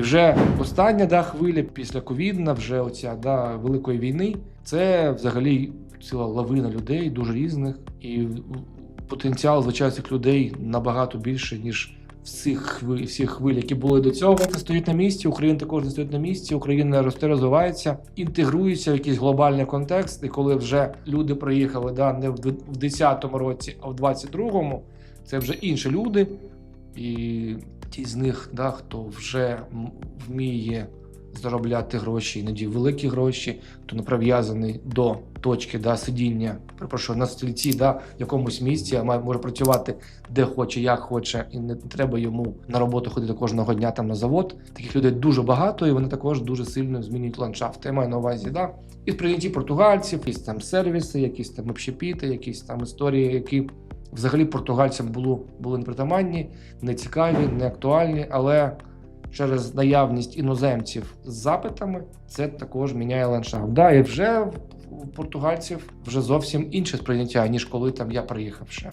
І вже остання да, хвиля після ковідна, вже оця да, великої війни, це взагалі ціла лавина людей, дуже різних, і потенціал звичайно цих людей набагато більше, ніж всіх хвиль, всіх хвиль, які були до цього. Не стоїть на місці. Україна також не стоїть на місці. Україна росте, розвивається, інтегрується в якийсь глобальний контекст. І коли вже люди приїхали да, не в 10-му році, а в 22-му, це вже інші люди. І ті з них, да, хто вже вміє заробляти гроші, іноді великі гроші, хто не прив'язаний до точки да, сидіння, перепрошую, на стільці, да, в якомусь місці, а може працювати де хоче, як хоче, і не треба йому на роботу ходити кожного дня там на завод. Таких людей дуже багато, і вони також дуже сильно змінюють ландшафт. Я маю на увазі, да. І в прийнятті португальців, якісь там сервіси, якісь там общепіти, якісь там історії, які взагалі португальцям було, були непритаманні, не цікаві, не актуальні, але через наявність іноземців з запитами це також міняє ландшафт. Да, і вже у португальців вже зовсім інше сприйняття, ніж коли там я приїхав ще.